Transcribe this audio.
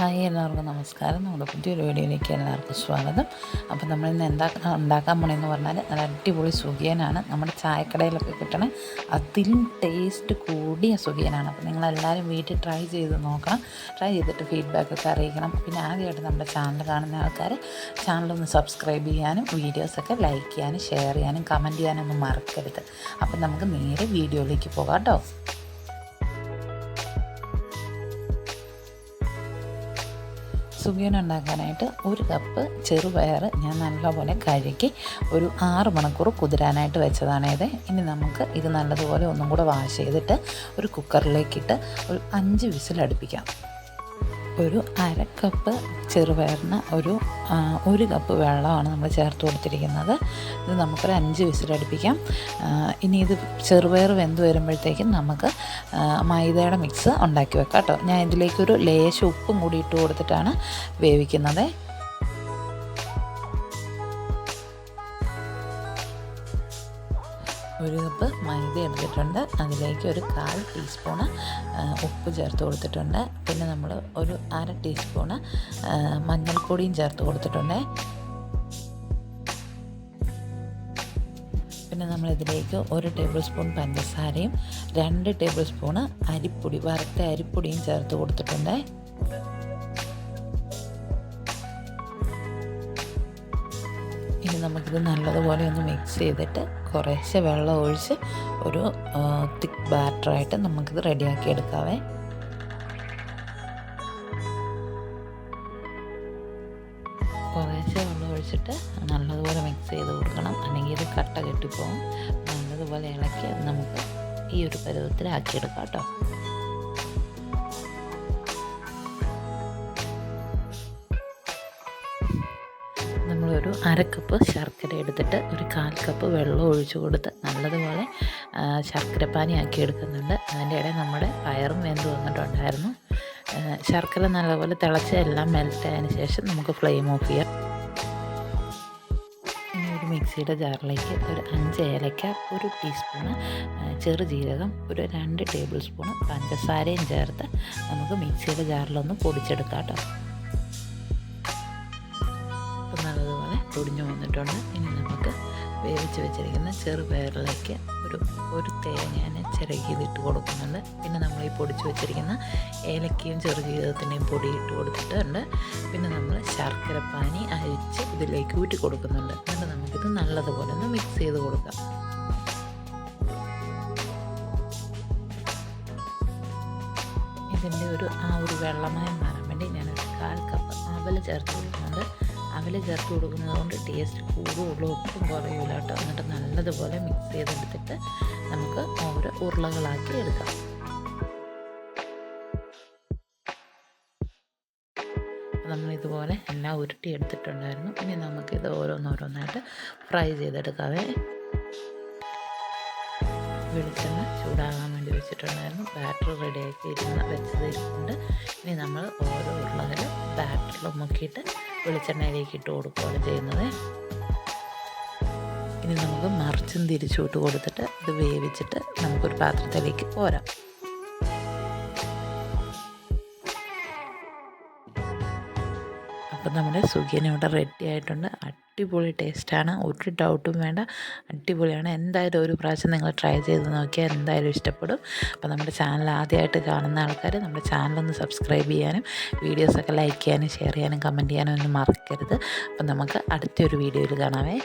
Hi എല്ലാവർക്കും നമസ്കാരം. നമ്മുടെ പുതിയൊരു വീഡിയോയിലേക്ക് എല്ലാവർക്കും സ്വാഗതം. അപ്പോൾ നമ്മൾ ഇന്ന് എന്താ ഉണ്ടാക്കാൻ പോണെന്ന് പറഞ്ഞാൽ നല്ല അടിപൊളി സുഖിയനാണ്. നമ്മുടെ ചായക്കടയിലൊക്കെ കിട്ടണ അതിലും ടേസ്റ്റ് കൂടിയ സുഖിയനാണ്. അപ്പോൾ നിങ്ങളെല്ലാവരും വീട്ടിൽ ട്രൈ ചെയ്ത് നോക്കണം. ട്രൈ ചെയ്തിട്ട് ഫീഡ്ബാക്ക് ഒക്കെ അറിയിക്കണം. പിന്നെ ആദ്യമായിട്ട് നമ്മുടെ ചാനൽ കാണുന്ന ആൾക്കാർ ചാനലൊന്ന് സബ്സ്ക്രൈബ് ചെയ്യാനും വീഡിയോസൊക്കെ ലൈക്ക് ചെയ്യാനും ഷെയർ ചെയ്യാനും കമന്റ് ചെയ്യാനും ഒന്നും മറക്കരുത്. അപ്പോൾ നമുക്ക് നേരെ വീഡിയോയിലേക്ക് പോകാം കേട്ടോ. സുഖിയൻ ഉണ്ടാക്കാനായിട്ട് ഒരു കപ്പ് ചെറുപയർ ഞാൻ നല്ലപോലെ കഴുകി ഒരു ആറ് മണിക്കൂർ കുതിരാനായിട്ട് വെച്ചതാണേത് ഇനി നമുക്ക് ഇത് നല്ലതുപോലെ ഒന്നും കൂടെ വാഷ് ചെയ്തിട്ട് ഒരു കുക്കറിലേക്കിട്ട് ഒരു അഞ്ച് വിസിലടുപ്പിക്കാം. ഒരു അര കപ്പ് ചെറുപയറിന് ഒരു ഒരു കപ്പ് വെള്ളമാണ് നമ്മൾ ചേർത്ത് കൊടുത്തിരിക്കുന്നത്. ഇത് നമുക്കൊരു അഞ്ച് വിസിലടുപ്പിക്കാം ഇനി ഇത് ചെറുപയർ വെന്ത് വരുമ്പോഴത്തേക്കും നമുക്ക് മൈദയുടെ മിക്സ് ഉണ്ടാക്കി വെക്കാം കേട്ടോ. ഞാൻ ഇതിലേക്കൊരു ലേശം ഉപ്പും കൂടി ഇട്ട് കൊടുത്തിട്ടാണ് വേവിക്കുന്നത്. ഒരു കപ്പ് മൈദ എടുത്തിട്ടുണ്ട്. അതിലേക്ക് ഒരു കാൽ ടീസ്പൂണ് ഉപ്പ് ചേർത്ത് കൊടുത്തിട്ടുണ്ട്. പിന്നെ നമ്മൾ ഒരു അര ടീസ്പൂണ് മഞ്ഞൾപ്പൊടിയും ചേർത്ത് കൊടുത്തിട്ടുണ്ട്. പിന്നെ നമ്മൾ നമ്മളിതിലേക്ക് ഒരു ടേബിൾ സ്പൂൺ പഞ്ചസാരയും രണ്ട് ടേബിൾ സ്പൂണ് അരിപ്പൊടി വറുത്ത അരിപ്പൊടിയും ചേർത്ത് കൊടുത്തിട്ടുണ്ട്. ഇനി നമുക്കിത് നല്ലതുപോലെ ഒന്ന് മിക്സ് ചെയ്തിട്ട് കുറേശ്ശെ വെള്ളം ഒഴിച്ച് ഒരു തിക്ക് ബാറ്ററായിട്ട് നമുക്കിത് റെഡിയാക്കി എടുക്കാവേ. കുറേശ്ശെ വെള്ളം ഒഴിച്ചിട്ട് നല്ലതുപോലെ മിക്സ് ചെയ്ത് കൊടുക്കണം. അല്ലെങ്കിൽ ഇത് കട്ട കെട്ടിപ്പോവും. നല്ലതുപോലെ ഇളക്കി നമുക്ക് ഈ ഒരു പരുവത്തിലാക്കിയെടുക്കാം കേട്ടോ. നമ്മളൊരു അര കപ്പ് ശർക്കര എടുത്തിട്ട് ഒരു കാൽ കപ്പ് വെള്ളം ഒഴിച്ചു കൊടുത്ത് നല്ലതുപോലെ ശർക്കര പാനി ആക്കി എടുക്കുന്നുണ്ട് അതിന്റെ ഇടയിൽ നമ്മുടെ പയറും വെന്ത് വന്നിട്ടുണ്ടായിരുന്നു. ശർക്കര നല്ലപോലെ തിളച്ച് എല്ലാം മെൽറ്റ് ആയതിന് ശേഷം നമുക്ക് ഫ്ലെയിം ഓഫ് ചെയ്യാം. ഒരു മിക്സിയുടെ ജാറിലേക്ക് ഒരു അഞ്ച് ഏലക്ക ഒരു ടീസ്പൂണ് ചെറു ജീരകം ഒരു രണ്ട് ടേബിൾ സ്പൂണ് പഞ്ചസാരയും ചേർത്ത് നമുക്ക് മിക്സിയുടെ ജാറിലൊന്ന് പൊടിച്ചെടുക്കാം കേട്ടോ. പൊടിഞ്ഞു വന്നിട്ടുണ്ട്. ഇനി നമുക്ക് വേവിച്ച് വെച്ചിരിക്കുന്ന ചെറുപയറിലേക്ക് ഒരു ഒരു തേങ്ങ ചിരകിയതിട്ട് കൊടുക്കുന്നുണ്ട്. പിന്നെ നമ്മൾ ഈ പൊടിച്ച് വെച്ചിരിക്കുന്ന ഏലക്കയും ചെറുജീവിതത്തിന്റെയും പൊടി ഇട്ട് കൊടുത്തിട്ടുണ്ട്. പിന്നെ നമ്മൾ ശർക്കര പാനി അരിച്ച് ഇതിലേക്ക് ഊറ്റി കൊടുക്കുന്നുണ്ട്. എന്നിട്ട് നമുക്കിത് നല്ലതുപോലെ ഒന്ന് മിക്സ് ചെയ്ത് കൊടുക്കാം. ഇതിന്റെ ഒരു ആ ഒരു വെള്ളമയം മാറാൻ വേണ്ടി ഞാനൊരു കാൽ കപ്പ് അവൽ ചേർത്ത് കൊടുക്കുന്നുണ്ട്. അവൽ ചേർത്ത് കൊടുക്കുന്നത് കൊണ്ട് ടേസ്റ്റ് കൂടുതലും ഒട്ടും കുറയൂല കേട്ടോ. എന്നിട്ട് നല്ലതുപോലെ മിക്സ് ചെയ്തെടുത്തിട്ട് നമുക്ക് ഓരോ ഉരുളകളാക്കി എടുക്കാം. നമ്മൾ ഇതുപോലെ എല്ലാം ഉരുട്ടി എടുത്തിട്ടുണ്ടായിരുന്നു. ഇനി നമുക്കിത് ഓരോന്നോരോന്നായിട്ട് ഫ്രൈ ചെയ്തെടുക്കാവേ. വെളിച്ചെണ്ണ ചൂടാകാൻ വേണ്ടി വെച്ചിട്ടുണ്ടായിരുന്നു. ബാറ്റർ റെഡിയാക്കി ഇരുന്ന് വെച്ചത് ഇനി നമ്മൾ ഓരോ ഉരുളകളും ബാറ്ററിൽ മുക്കിയിട്ട് വെളിച്ചെണ്ണയിലേക്ക് ഇട്ട് കൊടുക്കുകയാണ് ചെയ്യുന്നത്. ഇനി നമുക്ക് മറിച്ചും തിരിച്ചുവിട്ട് കൊടുത്തിട്ട് ഇത് വേവിച്ചിട്ട് നമുക്കൊരു പാത്രത്തിലേക്ക് പോരാം അപ്പം നമ്മുടെ സുഖിയൻ ഇവിടെ റെഡി ആയിട്ടുണ്ട്. അടിപൊളി ടേസ്റ്റാണ് ഒരു ഡൗട്ടും വേണ്ട. അടിപൊളിയാണ്. എന്തായാലും ഒരു പ്രാവശ്യം നിങ്ങൾ ട്രൈ ചെയ്ത് നോക്കിയാൽ എന്തായാലും ഇഷ്ടപ്പെടും. അപ്പോൾ നമ്മുടെ ചാനൽ ആദ്യമായിട്ട് കാണുന്ന ആൾക്കാർ നമ്മുടെ ചാനലൊന്ന് സബ്സ്ക്രൈബ് ചെയ്യാനും വീഡിയോസൊക്കെ ലൈക്ക് ചെയ്യാനും ഷെയർ ചെയ്യാനും കമന്റ് ചെയ്യാനും ഒന്നും മറക്കരുത്. അപ്പം നമുക്ക് അടുത്തൊരു വീഡിയോയിൽ കാണാമേ.